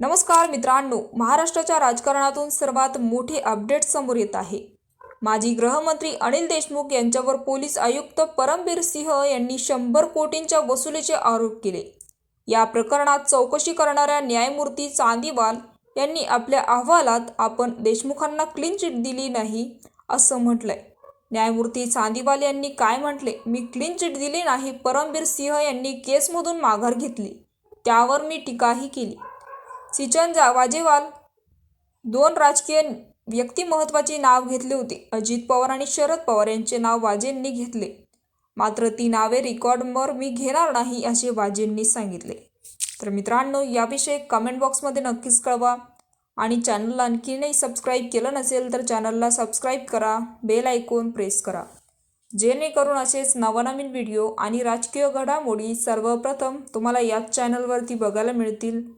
नमस्कार मित्रांनो महाराष्ट्राच्या राजकारणातून सर्वात मोठे अपडेट समोर येत आहे. माजी गृहमंत्री अनिल देशमुख यांच्यावर पोलीस आयुक्त परमबीर सिंह यांनी शंभर कोटींच्या वसुलीचे आरोप केले. या प्रकरणात चौकशी करणाऱ्या न्यायमूर्ती चांदीवाल यांनी आपल्या अहवालात आपण देशमुखांना क्लीन चिट दिली नाही असं म्हटलंय. न्यायमूर्ती चांदीवाल यांनी काय म्हटले? मी क्लीन चिट दिली नाही परमबीर सिंह यांनी केसमधून माघार घेतली. त्यावर मी टीकाही केली. सिचन जा वाजेवाल दोन राजकीय व्यक्ती महत्त्वाची नाव घेतले होते. अजित पवार आणि शरद पवार यांचे नाव वाजेंनी घेतले. मात्र ती नावे रेकॉर्डवर मी घेणार नाही असे वाजेंनी सांगितले. तर मित्रांनो याविषयी कमेंट बॉक्समध्ये नक्कीच कळवा आणि चॅनलला आणखीनही सबस्क्राईब केलं नसेल तर चॅनलला सबस्क्राईब करा बेल ऐकून प्रेस करा. जेणेकरून असेच नवनवीन व्हिडिओ आणि राजकीय घडामोडी सर्वप्रथम तुम्हाला याच चॅनलवरती बघायला मिळतील.